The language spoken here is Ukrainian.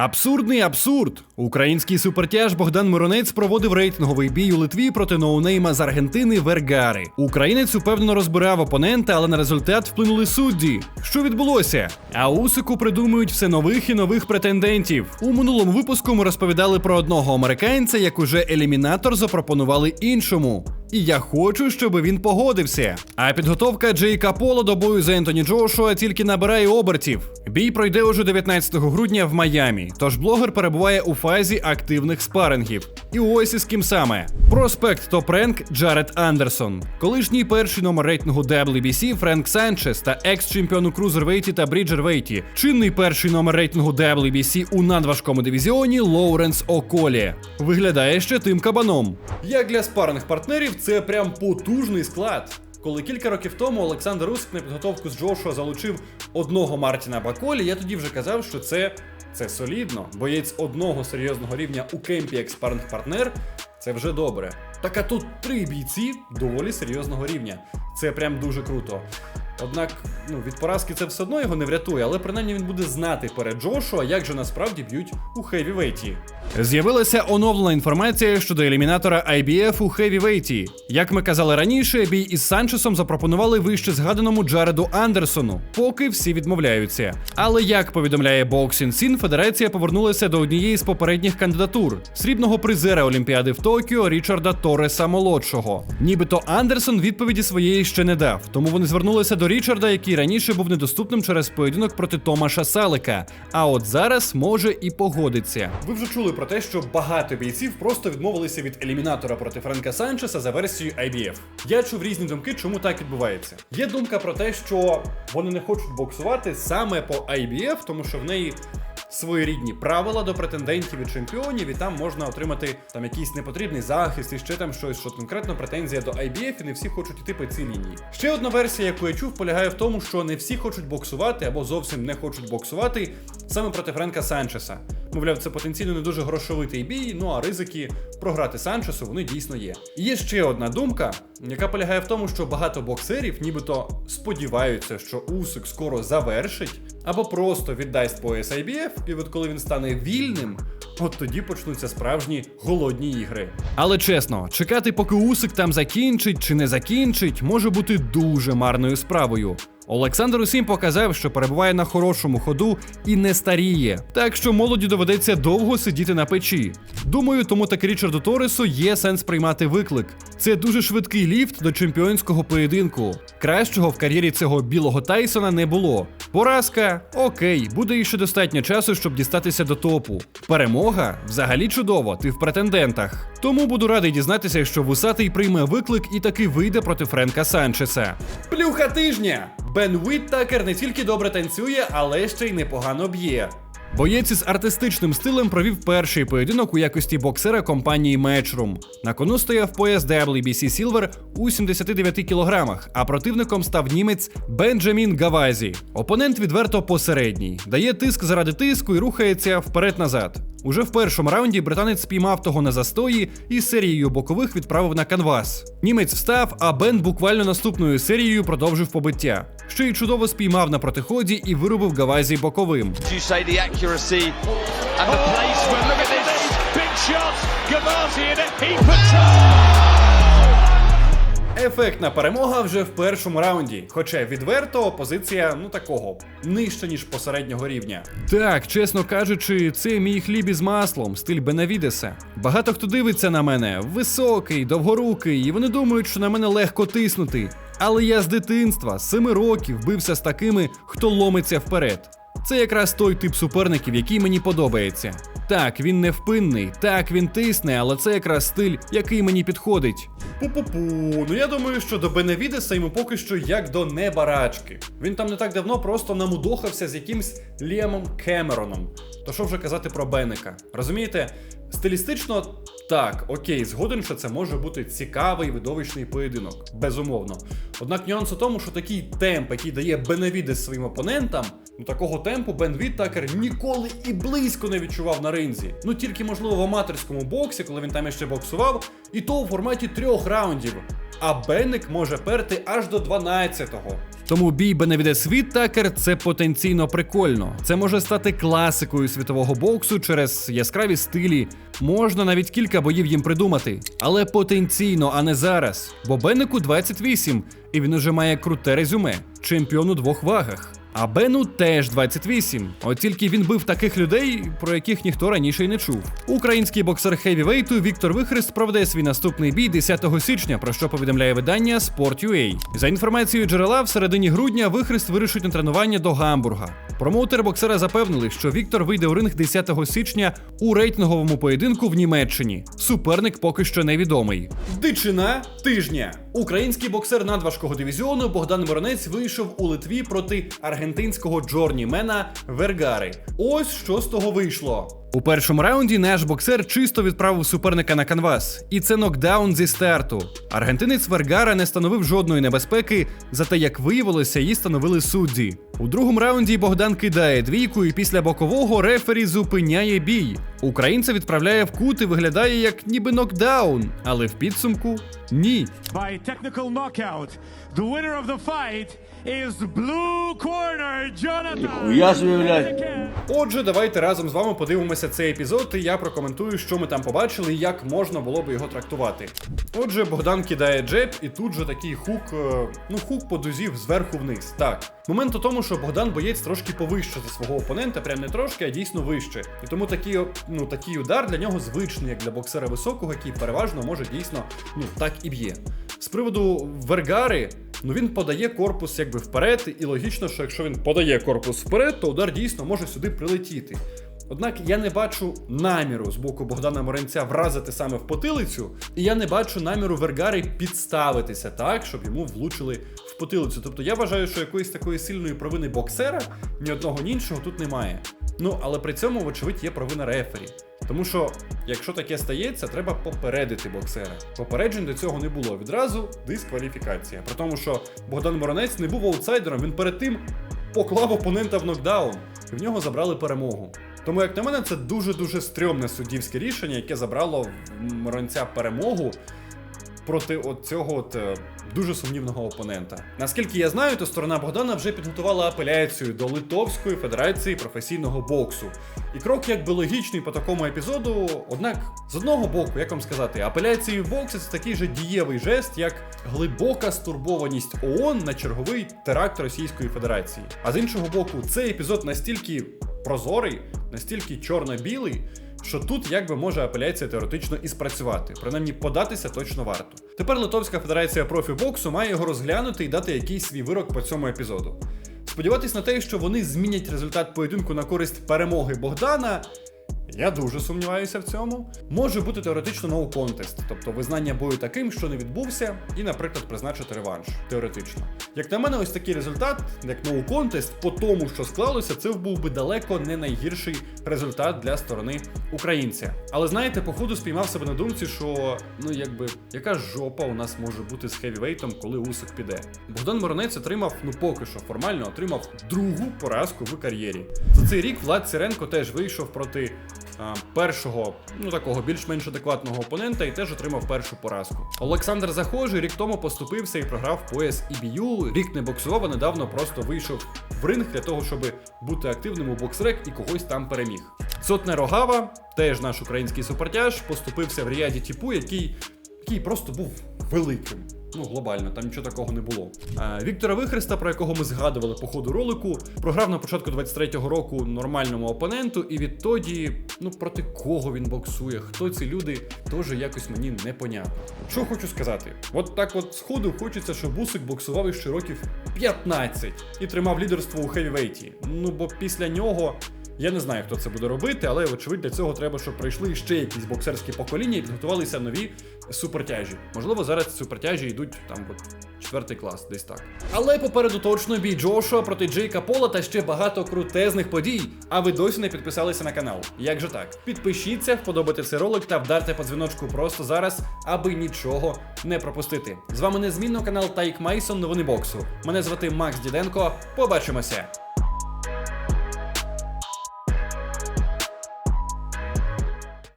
Абсурдний абсурд. Український супертяж Богдан Миронець проводив рейтинговий бій у Литві проти ноунейма з Аргентини Вергари. Українець упевнено розбирав опонента, але на результат вплинули судді. Що відбулося? А Усику придумують все нових і нових претендентів. У минулому випуску ми розповідали про одного американця, як уже елімінатор запропонували іншому. І я хочу, щоб він погодився. А підготовка Джейка Пола до бою за Ентоні Джошуа тільки набирає обертів. Бій пройде уже 19 грудня в Майамі. Тож блогер перебуває у фазі активних спарингів. І ось із ким саме. Проспект топ ренк Джаред Андерсон, колишній перший номер рейтингу WBC Френк Санчес та екс-чемпіон у крузервейті та бріджервейті, чинний перший номер рейтингу WBC у надважкому дивізіоні Лоуренс Околі. Виглядає ще тим кабаном. Як для спарних партнерів, це прям потужний склад. Коли кілька років тому Олександр Русик на підготовку з Джошуа залучив одного Мартіна Баколі, я тоді вже казав, що це, це солідно. Боєць одного серйозного рівня у кемпі як спарних партнер це вже добре. Так а тут три бійці доволі серйозного рівня. Це прям дуже круто. Однак, ну, від поразки це все одно його не врятує, але принаймні він буде знати перед Джошуа, як же насправді б'ють у хевівейті. З'явилася оновлена інформація щодо елімінатора IBF у хевівейті. Як ми казали раніше, бій із Санчесом запропонували вище згаданому Джареду Андерсону, поки всі відмовляються. Але як повідомляє Boxing Scene, федерація повернулася до однієї з попередніх кандидатур срібного призера Олімпіади в Токіо Річарда Тореса молодшого. Нібито Андерсон відповіді своєї ще не дав, тому вони звернулися до Річарда, який раніше був недоступним через поєдинок проти Томаша Салика. А от зараз може і погодиться. Ви вже чули про те, що багато бійців просто відмовилися від елімінатора проти Френка Санчеса за версією IBF. Я чув різні думки, чому так відбувається. Є думка про те, що вони не хочуть боксувати саме по IBF, тому що в неї своєрідні правила до претендентів і чемпіонів, і там можна отримати там якийсь непотрібний захист і ще там щось, що конкретно претензія до IBF, і не всі хочуть іти по цій лінії. Ще одна версія, яку я чув, полягає в тому, що не всі хочуть боксувати або зовсім не хочуть боксувати саме проти Френка Санчеса. Мовляв, це потенційно не дуже грошовитий бій, ну а ризики програти Санчесу вони дійсно є. І є ще одна думка, яка полягає в тому, що багато боксерів нібито сподіваються, що Усик скоро завершить, або просто віддасть пояс IBF, і от коли він стане вільним, от тоді почнуться справжні голодні ігри. Але чесно, чекати, поки Усик там закінчить чи не закінчить, може бути дуже марною справою. Олександр усім показав, що перебуває на хорошому ходу і не старіє, так що молоді доведеться довго сидіти на печі. Думаю, тому так Річарду Торресу є сенс приймати виклик. Це дуже швидкий ліфт до чемпіонського поєдинку. Кращого в кар'єрі цього білого Тайсона не було. Поразка окей, буде іще достатньо часу, щоб дістатися до топу. Перемога взагалі чудово, ти в претендентах. Тому буду радий дізнатися, що вусатий прийме виклик і таки вийде проти Френка Санчеса. Плюха тижня! Бен Уіттакер не тільки добре танцює, але ще й непогано б'є. Боєць із артистичним стилем провів перший поєдинок у якості боксера компанії Matchroom. На кону стояв пояс WBC Silver у 79 кілограмах, а противником став німець Бенджамін Гавазі. Опонент відверто посередній, дає тиск заради тиску і рухається вперед-назад. Уже в першому раунді британець спіймав того на застої і серією бокових відправив на канвас. Німець встав, а Бен буквально наступною серією продовжив побиття. Ще й чудово спіймав на протиході і виробив Гавазі боковим. The accuracy and Ефектна перемога вже в першому раунді, хоча відверто позиція ну такого нижче ніж посереднього рівня. Так, чесно кажучи, це мій хліб із маслом, стиль Бенавідеса. Багато хто дивиться на мене, високий, довгорукий, і вони думають, що на мене легко тиснути. Але я з дитинства, 7 років, бився з такими, хто ломиться вперед. Це якраз той тип суперників, який мені подобається. Так, він невпинний, так він тисне, але це якраз стиль, який мені підходить. Пу-пу-пу, ну я думаю, що до Беневідеса йому поки що як до небарачки. Він там не так давно просто намудохався з якимсь Ліамом Кемероном. То що вже казати про Бенека? Розумієте? Стилістично так, окей, згоден, що це може бути цікавий видовищний поєдинок, безумовно. Однак нюанс у тому, що такий темп, який дає Беневідес своїм опонентам, ну такого темпу Бен Віттакер ніколи і близько не відчував на ринзі. Ну тільки можливо в аматорському боксі, коли він там іще боксував, і то у форматі трьох раундів. А Бенник може перти аж до 12-го. Тому бій Беневідес Віттакер це потенційно прикольно. Це може стати класикою світового боксу через яскраві стилі. Можна навіть кілька боїв їм придумати, але потенційно, а не зараз. Бо Беннику 28, і він уже має круте резюме, чемпіон у двох вагах. А Бену теж 28. От тільки він бив таких людей, про яких ніхто раніше й не чув. Український боксер хевівейту Віктор Вихрест проведе свій наступний бій 10 січня, про що повідомляє видання Sport.ua. За інформацією джерела, в середині грудня Вихрест вирішить на тренування до Гамбурга. Промоутери боксера запевнили, що Віктор вийде у ринг 10 січня у рейтинговому поєдинку в Німеччині. Суперник поки що невідомий. Дичина тижня. Український боксер надважкого дивізіону Богдан Моронець вийшов у Литві проти аргентинського джорнімена Вергари. Ось що з того вийшло. У першому раунді наш боксер чисто відправив суперника на канвас, і це нокдаун зі старту. Аргентинець Вергара не становив жодної небезпеки, зате як виявилося, її становили судді. У другому раунді Богдан кидає двійку, і після бокового рефері зупиняє бій. Українця відправляє в кут і виглядає як ніби нокдаун, але в підсумку ні. by technical knockout. The winner of the fight is blue corner Jonathan. Отже, давайте разом з вами подивимося цей епізод, і я прокоментую, що ми там побачили і як можна було би його трактувати. Отже, Богдан кидає джеб, і тут же такий хук, е, ну хук по дузі зверху вниз. Так, момент у тому, що Богдан боєць трошки повище за свого опонента, прям не трошки, а дійсно вище. І тому такий, ну, такий удар для нього звичний, як для боксера високого, який переважно може дійсно ну так і б'є. З приводу Вергари, ну він подає корпус якби вперед, і логічно, що якщо він подає корпус вперед, то удар дійсно може сюди прилетіти. Однак я не бачу наміру з боку Богдана Моренця вразити саме в потилицю, і я не бачу наміру Вергари підставитися так, щоб йому влучили в потилицю. Тобто я вважаю, що якоїсь такої сильної провини боксера ні одного ні іншого тут немає. Ну але при цьому, вочевидь, є провина рефері. Тому що, якщо таке стається, треба попередити боксера. Попереджень до цього не було. Відразу дискваліфікація. При тому, що Богдан Моронець не був аутсайдером, він перед тим поклав опонента в нокдаун, і в нього забрали перемогу. Тому, як на мене, це дуже-дуже стрьомне суддівське рішення, яке забрало в Моронця перемогу проти от цього от е, дуже сумнівного опонента. Наскільки я знаю, то сторона Богдана вже підготувала апеляцію до Литовської Федерації професійного боксу. І крок якби логічний по такому епізоду. Однак, з одного боку, як вам сказати, апеляції в боксі це такий же дієвий жест, як глибока стурбованість ООН на черговий теракт Російської Федерації. А з іншого боку, цей епізод настільки прозорий, настільки чорно-білий. Що тут якби може апеляція теоретично і спрацювати, принаймні податися точно варто. Тепер Литовська Федерація профібоксу має його розглянути і дати якийсь свій вирок по цьому епізоду. Сподіватись на те, що вони змінять результат поєдинку на користь перемоги Богдана. Я дуже сумніваюся в цьому. Може бути теоретично no contest, тобто визнання бою таким, що не відбувся, і, наприклад, призначити реванш. Теоретично. Як на мене, ось такий результат, як no contest, по тому, що склалося, це був би далеко не найгірший результат для сторони українця. Але знаєте, походу спіймав себе на думці, що ну якби яка жопа у нас може бути з хевівейтом, коли Усик піде. Богдан Моронець отримав, ну поки що формально отримав другу поразку в кар'єрі. За цей рік Влад Сіренко теж вийшов проти першого, ну такого більш-менш адекватного опонента і теж отримав першу поразку. Олександр Захожий рік тому поступився і програв пояс EBU, рік не боксував, а недавно просто вийшов в ринг для того, щоб бути активним у боксрек і когось там переміг. Сотне Рогава, теж наш український супертяж, поступився в Ріаді Тіпу, який, який просто був великим. Ну, глобально, там нічого такого не було. А, Віктора Вихреста, про якого ми згадували по ходу ролику, програв на початку 23-го року нормальному опоненту, і відтоді, ну проти кого він боксує, хто ці люди, теж якось мені непонятно. Що хочу сказати? От так от сходу хочеться, щоб Бусик боксував іще років 15 і тримав лідерство у хевівейті. Ну бо після нього. Я не знаю, хто це буде робити, але очевидь для цього треба, щоб прийшли ще якісь боксерські покоління і підготувалися нові супертяжі. Можливо, зараз супертяжі йдуть там от четвертий клас, десь так. Але попереду точно бій Джошуа проти Джейка Пола та ще багато крутезних подій. А ви досі не підписалися на канал. Як же так? Підпишіться, вподобайте цей ролик та вдарте по дзвіночку просто зараз, аби нічого не пропустити. З вами незмінно канал Тайк Майсон Новини боксу. Мене звати Макс Діденко. Побачимося.